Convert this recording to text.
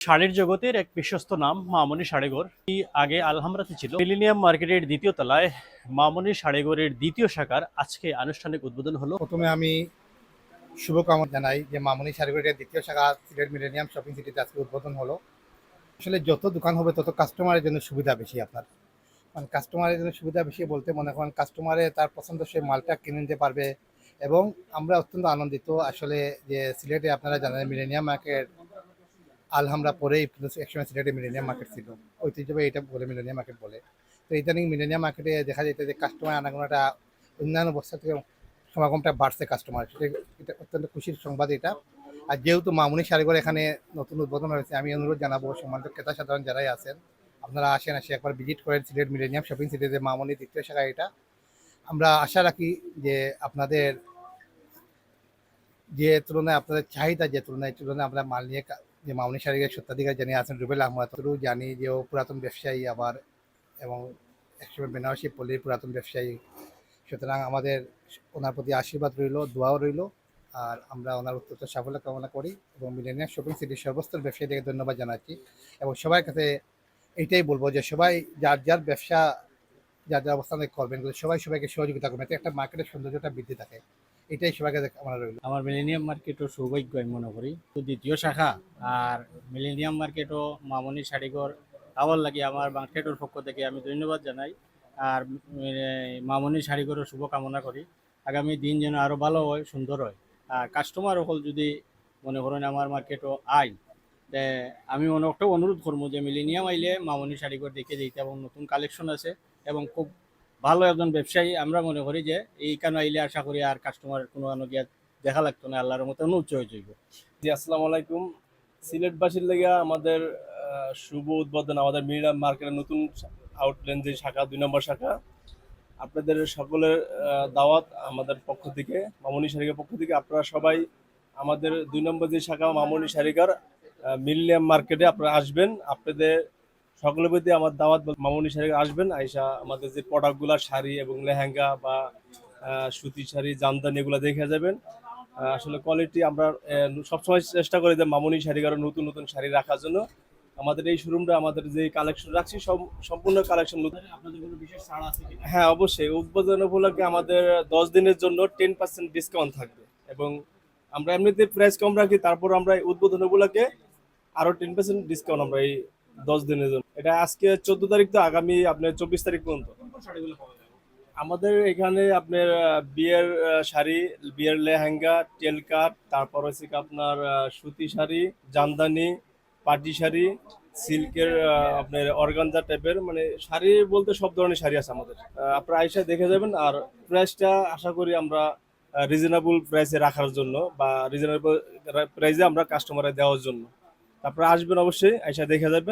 শাড়ির জগতের এক বিশ্বস্ত নাম, মামনি শাড়িঘর আগে আলহামরাতে ছিল। মিলিনিয়াম মার্কেটের দ্বিতীয় তলায় মামনি শাড়িঘরের দ্বিতীয় শাখার আজকে আনুষ্ঠানিক উদ্বোধন হলো। প্রথমে আমি শুভকামনা জানাই যে মামনি শাড়িগুড়ির দ্বিতীয় শাখা সিলেট মিলেনিয়াম শপিং সিটিতে আজকে উদ্বোধন হলো। আসলে যত দোকান হবে, তত কাস্টমারের জন্য সুবিধা বেশি আপনার। মানে কাস্টমারের জন্য সুবিধা বেশি বলতে মনে করেন কাস্টমারে তার পছন্দ সে মালটা কিনে নিতে পারবে। এবং আমরা অত্যন্ত আনন্দিত আসলে যে সিলেটে আপনারা জানেন মিলেনিয়াম মার্কেট আলহামরা পরেই একসময় সিলেটে মিলেনিয়াম মার্কেট ছিল। ঐতিহ্যবাহী এটা বলে মিলেনিয়াম মার্কেট বলে। তো ইদানিং মিলেনিয়াম মার্কেটে দেখা যেত যে কাস্টমার আনাগোনাটা অন্যান্য বস্তা থেকে সমাগমটা বাড়ছে কাস্টমার এটা অত্যন্ত খুশির সংবাদ এটা। আর যেহেতু মামুনি শাড়িঘর এখানে নতুন উদ্বোধন হয়েছে, আমি অনুরোধ জানাব সম্মানিত ক্রেতা সাধারণ যারাই আছেন, আপনারা আসেন, আসে একবার ভিজিট করেন সিলেট মিলেনিয়াম শপিং সিটিতে মামুনি দ্বিতীয় শাখা এটা। আমরা আশা রাখি যে আপনাদের যে তুলনায়, আপনাদের চাহিদা যে তুলনায় তুলনায় আমরা মাল নিয়ে যে মামনি শাড়িঘরের সত্যাধিকার জানিয়ে আছেন রুবেল আহমদ জানি যে ও পুরাতন ব্যবসায়ী আবার এবং একসময় বেনারসি পল্লীর পুরাতন ব্যবসায়ী। সুতরাং আমাদের ওনার প্রতি আশীর্বাদ রইল, দোয়াও রইল আর আমরা ওনার অত্যন্ত সাফল্য কামনা করি এবং মিলেনিয়াম শপিং সিটির সর্বস্তর ব্যবসায়ীদেরকে ধন্যবাদ জানাচ্ছি এবং সবার কাছে এইটাই বলব যে সবাই যার যার ব্যবসা, যার যার অবস্থানে করবেন, সবাই সবাইকে সহযোগিতা করবেন। একটা মার্কেটের সৌন্দর্যটা বৃদ্ধি থাকে। এটাই সবার কাছে আমার রইল। আমার মিলেনিয়াম মার্কেটও সৌভাগ্য আমি মনে করি। তো দ্বিতীয় শাখা আর মিলেনিয়াম মার্কেটও মামনি শাড়িঘর আমার লাগে আমার মার্কেটের পক্ষ থেকে আমি ধন্যবাদ জানাই। আর মামনি শাড়িঘরের শুভকামনা করি। আগামী দিন যেন আরও ভালো হয়, সুন্দর হয়। আর কাস্টমার সকল যদি মনে করেন আমার মার্কেটও তে আমি অনেকটা অনুরোধ করব যে মিলেনিয়াম আইলে মামনি শাড়িঘর দেখে দিতে এবং নতুন কালেকশন আছে এবং খুব ভালো একজন ব্যবসায়ী, আমরা মনে করি যে এইখানে আইলে আশা করি আর কাস্টমার কোনো গিয়া দেখা লাগতো না, আল্লাহর মতো উচ্চ হয়ে যাইব জি, আসসালামু আলাইকুম। সিলেটবাসীর লেগে আমাদের শুভ উদ্বোধন, আমাদের মিরাম মার্কেটের নতুন আউটলেন যে শাখা, দুই নম্বর শাখা, আপনাদের সকলের দাওয়াত আমাদের পক্ষ থেকে, মামনি শাড়িকার পক্ষ থেকে। আপনারা সবাই আমাদের দুই নম্বর যে শাখা, মামনি শাড়িকার মিলিয়াম মার্কেটে আপনারা আসবেন। আপনাদের সকলের প্রতি আমার দাওয়াত মামুনি শাড়ি আসবেন আইসা আমাদের যে প্রোডাক্টগুলো শাড়ি এবং লেহেঙ্গা বা সুতি শাড়ি জামদানি এগুলো দেখে যাবেন। আসলে কোয়ালিটি আমরা সবসময় চেষ্টা করি যে মামুনি শাড়ি শাড়িঘরে নতুন নতুন শাড়ি রাখার জন্য। আমাদের এই শোরুমটা আমাদের যে কালেকশন রাখছি সব সম্পূর্ণ কালেকশন হ্যাঁ অবশ্যই। উদ্বোধন উপলক্ষে আমাদের দশ দিনের জন্য টেন পার্সেন্ট ডিসকাউন্ট থাকবে। এবং আমরা এমনিতে প্রাইস কম রাখি তারপর আমরা এই উদ্বোধন উপলক্ষে আরও টেন পার্সেন্ট ডিসকাউন্ট আমরা এই দশ দিনের জন্য। এটা আজকে চোদ্দ তারিখ তো আগামী আপনার চব্বিশ তারিখ পর্যন্ত। আমাদের এখানে আপনার বিয়ের শাড়ি, বিয়ের লেহেঙ্গা টেল কাট, তারপর হচ্ছে আপনার সুতি শাড়ি, জামদানি, পাটি শাড়ি, সিল্কের আপনার অর্গানজা টাইপের মানে শাড়ি বলতে সব ধরনের শাড়ি আছে আমাদের। আপনারা আইসা দেখে যাবেন আর প্রাইসটা আশা করি আমরা রিজনেবল প্রাইসে রাখার জন্য বা রিজনেবল প্রাইসে আমরা কাস্টমারে দেওয়ার জন্য। তারপরে আসবেন অবশ্যই, আইসা দেখে যাবেন।